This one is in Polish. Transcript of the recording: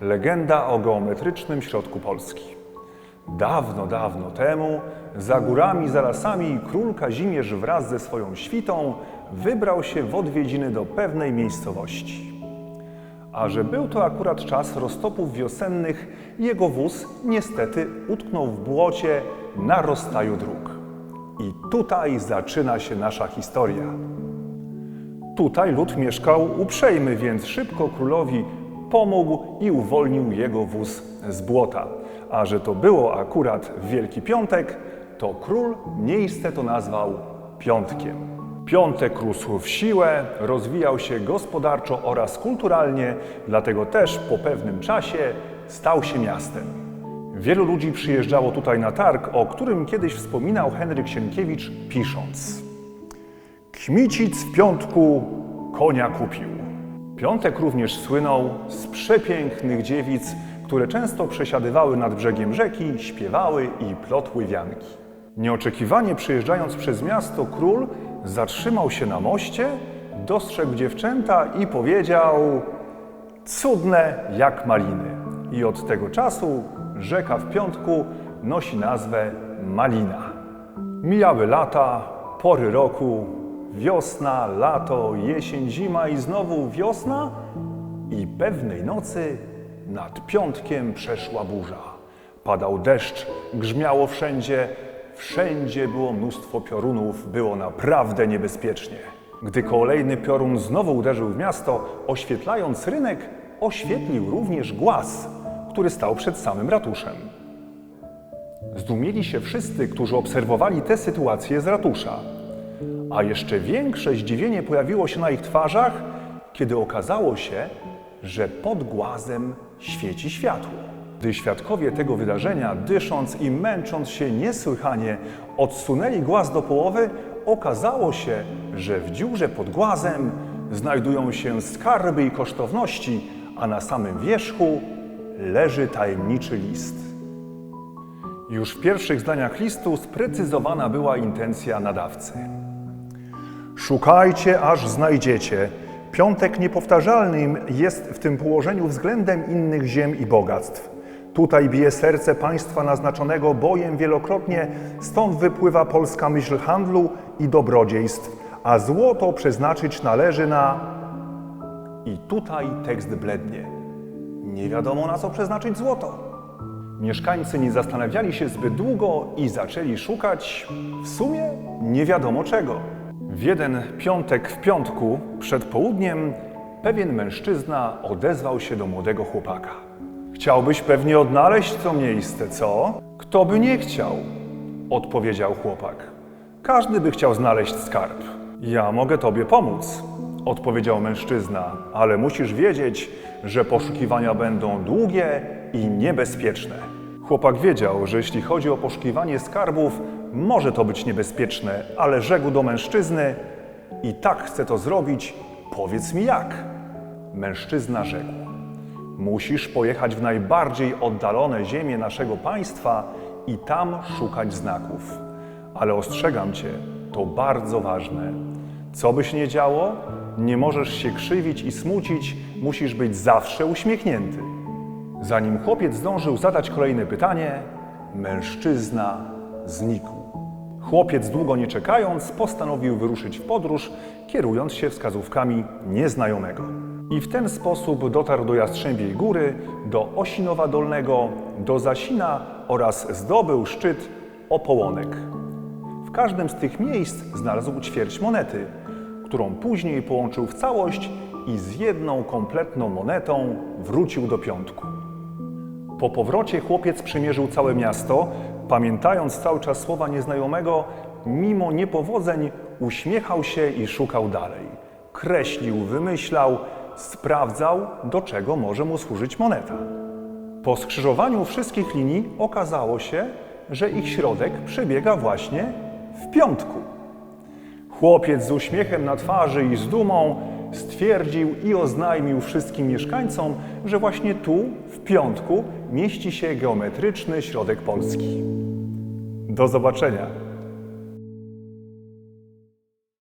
Legenda o geometrycznym środku Polski. Dawno, dawno temu, za górami, za lasami, król Kazimierz wraz ze swoją świtą wybrał się w odwiedziny do pewnej miejscowości. A że był to akurat czas roztopów wiosennych, jego wóz niestety utknął w błocie na rozstaju dróg. I tutaj zaczyna się nasza historia. Tutaj lud mieszkał uprzejmy, więc szybko królowi pomógł i uwolnił jego wóz z błota. A że to było akurat Wielki Piątek, to król miejsce to nazwał Piątkiem. Piątek rósł w siłę, rozwijał się gospodarczo oraz kulturalnie, dlatego też po pewnym czasie stał się miastem. Wielu ludzi przyjeżdżało tutaj na targ, o którym kiedyś wspominał Henryk Sienkiewicz, pisząc. Kmicic w piątku konia kupił. Piątek również słynął z przepięknych dziewic, które często przesiadywały nad brzegiem rzeki, śpiewały i plotły wianki. Nieoczekiwanie przyjeżdżając przez miasto, król zatrzymał się na moście, dostrzegł dziewczęta i powiedział: Cudne jak maliny. I od tego czasu rzeka w piątku nosi nazwę Malina. Mijały lata, pory roku, wiosna, lato, jesień, zima i znowu wiosna i pewnej nocy nad piątkiem przeszła burza. Padał deszcz, grzmiało wszędzie, wszędzie było mnóstwo piorunów, było naprawdę niebezpiecznie. Gdy kolejny piorun znowu uderzył w miasto, oświetlając rynek, oświetlił również głaz, który stał przed samym ratuszem. Zdumieli się wszyscy, którzy obserwowali tę sytuację z ratusza. A jeszcze większe zdziwienie pojawiło się na ich twarzach, kiedy okazało się, że pod głazem świeci światło. Gdy świadkowie tego wydarzenia, dysząc i męcząc się niesłychanie, odsunęli głaz do połowy, okazało się, że w dziurze pod głazem znajdują się skarby i kosztowności, a na samym wierzchu leży tajemniczy list. Już w pierwszych zdaniach listu sprecyzowana była intencja nadawcy. Szukajcie, aż znajdziecie. Piątek niepowtarzalnym jest w tym położeniu względem innych ziem i bogactw. Tutaj bije serce państwa naznaczonego bojem wielokrotnie, stąd wypływa polska myśl handlu i dobrodziejstw, a złoto przeznaczyć należy na... I tutaj tekst blednie. Nie wiadomo na co przeznaczyć złoto. Mieszkańcy nie zastanawiali się zbyt długo i zaczęli szukać w sumie nie wiadomo czego. W jeden piątek w piątku, przed południem, pewien mężczyzna odezwał się do młodego chłopaka. Chciałbyś pewnie odnaleźć to miejsce, co? Kto by nie chciał? Odpowiedział chłopak. Każdy by chciał znaleźć skarb. Ja mogę tobie pomóc, odpowiedział mężczyzna, ale musisz wiedzieć, że poszukiwania będą długie i niebezpieczne. Chłopak wiedział, że jeśli chodzi o poszukiwanie skarbów, może to być niebezpieczne, ale rzekł do mężczyzny: I tak chcę to zrobić, powiedz mi jak. Mężczyzna rzekł: Musisz pojechać w najbardziej oddalone ziemie naszego państwa i tam szukać znaków. Ale ostrzegam cię, to bardzo ważne. Co by się nie działo, nie możesz się krzywić i smucić, musisz być zawsze uśmiechnięty. Zanim chłopiec zdążył zadać kolejne pytanie, mężczyzna znikł. Chłopiec, długo nie czekając, postanowił wyruszyć w podróż, kierując się wskazówkami nieznajomego. I w ten sposób dotarł do Jastrzębiej Góry, do Osinowa Dolnego, do Zasina oraz zdobył szczyt Opołonek. W każdym z tych miejsc znalazł ćwierć monety, którą później połączył w całość i z jedną kompletną monetą wrócił do piątku. Po powrocie chłopiec przemierzył całe miasto, pamiętając cały czas słowa nieznajomego, mimo niepowodzeń uśmiechał się i szukał dalej. Kreślił, wymyślał, sprawdzał, do czego może mu służyć moneta. Po skrzyżowaniu wszystkich linii okazało się, że ich środek przebiega właśnie w piątku. Chłopiec z uśmiechem na twarzy i z dumą stwierdził i oznajmił wszystkim mieszkańcom, że właśnie tu, w piątku, mieści się geometryczny środek Polski. Do zobaczenia!